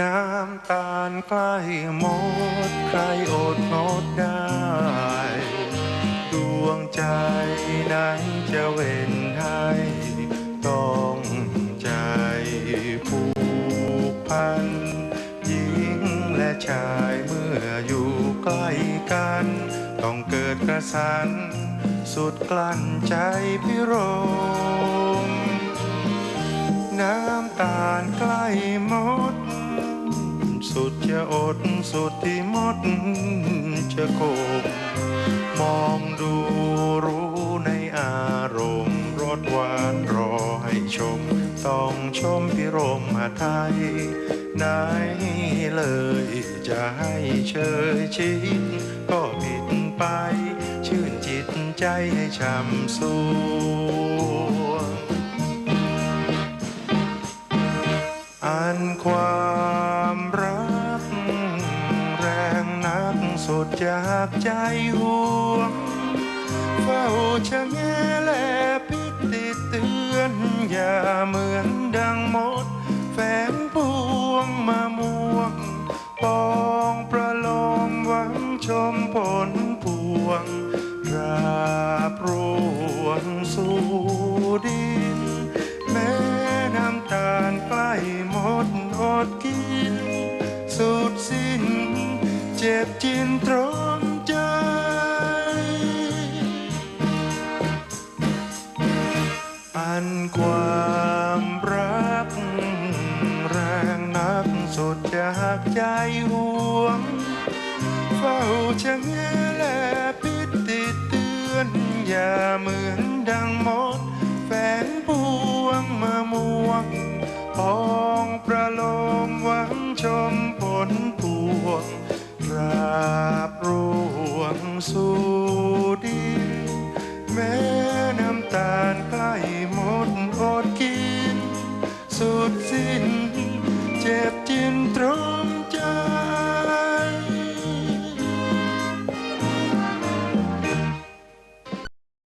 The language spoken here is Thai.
น้ำตาลใกล้หมด ใครอดงดได้ ดวงใจไหนจะเว้นให้ต้องใจผูกพันหญิงและชายเมื่ออยู่ใกล้กัน ต้องเกิดกระสัน สุดกลั้นใจพิรมน้ำตาลใกล้หมด สุดจะอดสุดที่มดจะโกมมองดูรู้ในอารมณ์รสหวานรอให้ชม ต้องชมพิรมหาไทยไหนเลยจะให้เชยชิดก็ผิดไป ชื่นจิตใจให้ช่ำสวงอันความ จากใจห่วง เฝ้าชะแงแลพิษติดเตือนอย่าเหมือนดังมด แฝงพวงมาม่วง ปองประโลมหวังชมผลพวงราบรวงสู่ดิน แม้น้ำตาลใกล้หมดอดกิน บจินตรอมใจ อันความรัก แรงนักสุดจากใจห่วง เฝ้าชะแงและพิษติดเตือน อย่าเหมือนดังมดแฝงพวงมาม่วงปอ ว